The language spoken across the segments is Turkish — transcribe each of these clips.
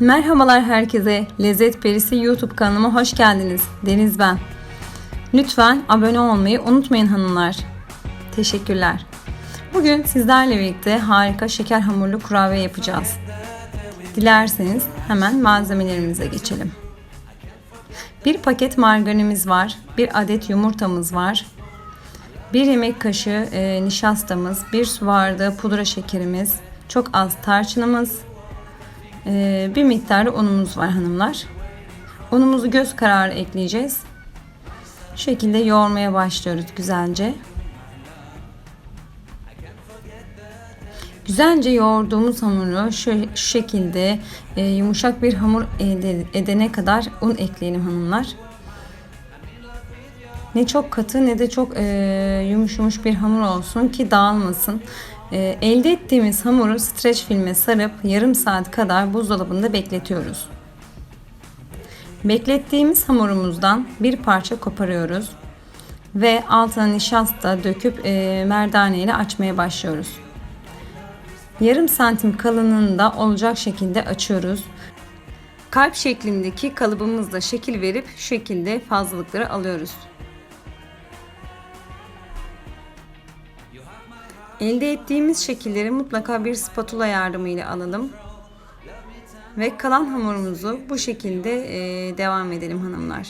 Merhabalar herkese. Lezzet Perisi YouTube kanalıma hoş geldiniz. Deniz ben. Lütfen abone olmayı unutmayın hanımlar. Teşekkürler. Bugün sizlerle birlikte harika şeker hamurlu kurabiye yapacağız. Dilerseniz hemen malzemelerimize geçelim. Bir paket margarinimiz var. Bir adet yumurtamız var. Bir yemek kaşığı e, nişastamız, bir su bardağı pudra şekerimiz, çok az tarçınımız, e, bir miktar da unumuz var hanımlar. Unumuzu göz kararı ekleyeceğiz. Şu şekilde yoğurmaya başlıyoruz güzelce. Güzelce yoğurduğumuz hamuru şu, şekilde e, yumuşak bir hamur edene kadar un ekleyelim hanımlar. Ne çok katı ne de çok e, yumuş yumuş bir hamur olsun ki dağılmasın. E, elde ettiğimiz hamuru streç filme sarıp yarım saat kadar buzdolabında bekletiyoruz. Beklettiğimiz hamurumuzdan bir parça koparıyoruz ve altına nişasta döküp e, merdane ile açmaya başlıyoruz. Yarım santim kalınlığında olacak şekilde açıyoruz. Kalp şeklindeki kalıbımızla şekil verip şekilde fazlalıkları alıyoruz. Elde ettiğimiz şekilleri mutlaka bir spatula yardımıyla alalım. Ve kalan hamurumuzu bu şekilde e, devam edelim hanımlar.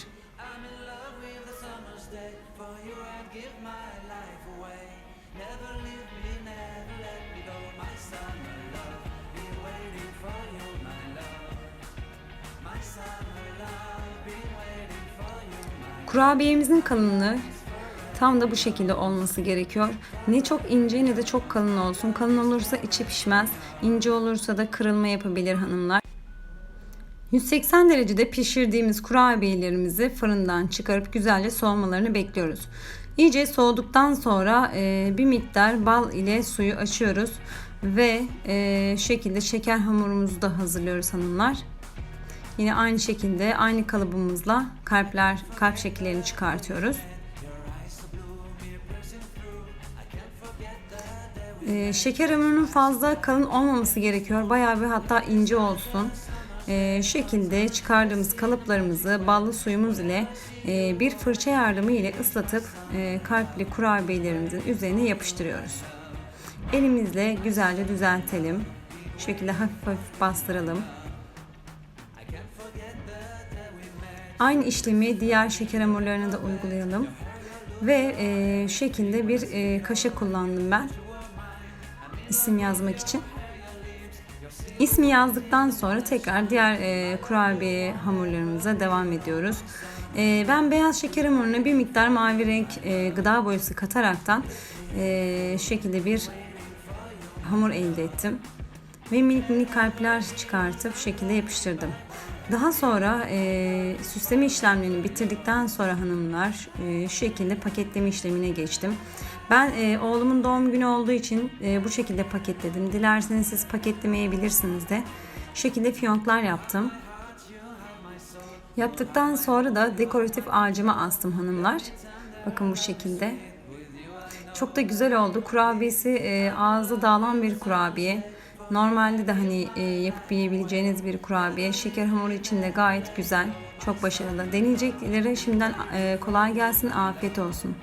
Kurabiyemizin kalınlığı tam da bu şekilde olması gerekiyor. Ne çok ince ne de çok kalın olsun. Kalın olursa içi pişmez. İnce olursa da kırılma yapabilir hanımlar. 180 derecede pişirdiğimiz kurabiyelerimizi fırından çıkarıp güzelce soğumalarını bekliyoruz. İyice soğuduktan sonra e, bir miktar bal ile suyu açıyoruz ve e, şekilde şeker hamurumuzu da hazırlıyoruz hanımlar. Yine aynı şekilde aynı kalıbımızla kalpler kalp şekillerini çıkartıyoruz. Ee, şeker hamurunun fazla kalın olmaması gerekiyor. Bayağı bir hatta ince olsun. Ee, şekilde çıkardığımız kalıplarımızı ballı suyumuz ile e, bir fırça yardımı ile ıslatıp e, kalpli kurabiyelerimizin üzerine yapıştırıyoruz. Elimizle güzelce düzeltelim. Şekilde hafif hafif bastıralım. Aynı işlemi diğer şeker hamurlarına da uygulayalım. Ve e, şekilde bir e, kaşık kullandım ben. İsim yazmak için. İsmi yazdıktan sonra tekrar diğer e, kurabiye hamurlarımıza devam ediyoruz. E, ben beyaz şeker hamuruna bir miktar mavi renk e, gıda boyası kataraktan e, şekilde bir hamur elde ettim. Ve minik minik kalpler çıkartıp şekilde yapıştırdım. Daha sonra e, süsleme işlemlerini bitirdikten sonra hanımlar e, şekilde paketleme işlemine geçtim. Ben e, oğlumun doğum günü olduğu için e, bu şekilde paketledim. Dilerseniz siz paketlemeyebilirsiniz de. Şu şekilde fiyonklar yaptım. Yaptıktan sonra da dekoratif ağacıma astım hanımlar. Bakın bu şekilde. Çok da güzel oldu. Kurabiyesi e, ağızda dağılan bir kurabiye. Normalde de hani e, yapıp yiyebileceğiniz bir kurabiye. Şeker hamuru için de gayet güzel. Çok başarılı. Deneyeceklere şimdiden e, kolay gelsin. Afiyet olsun.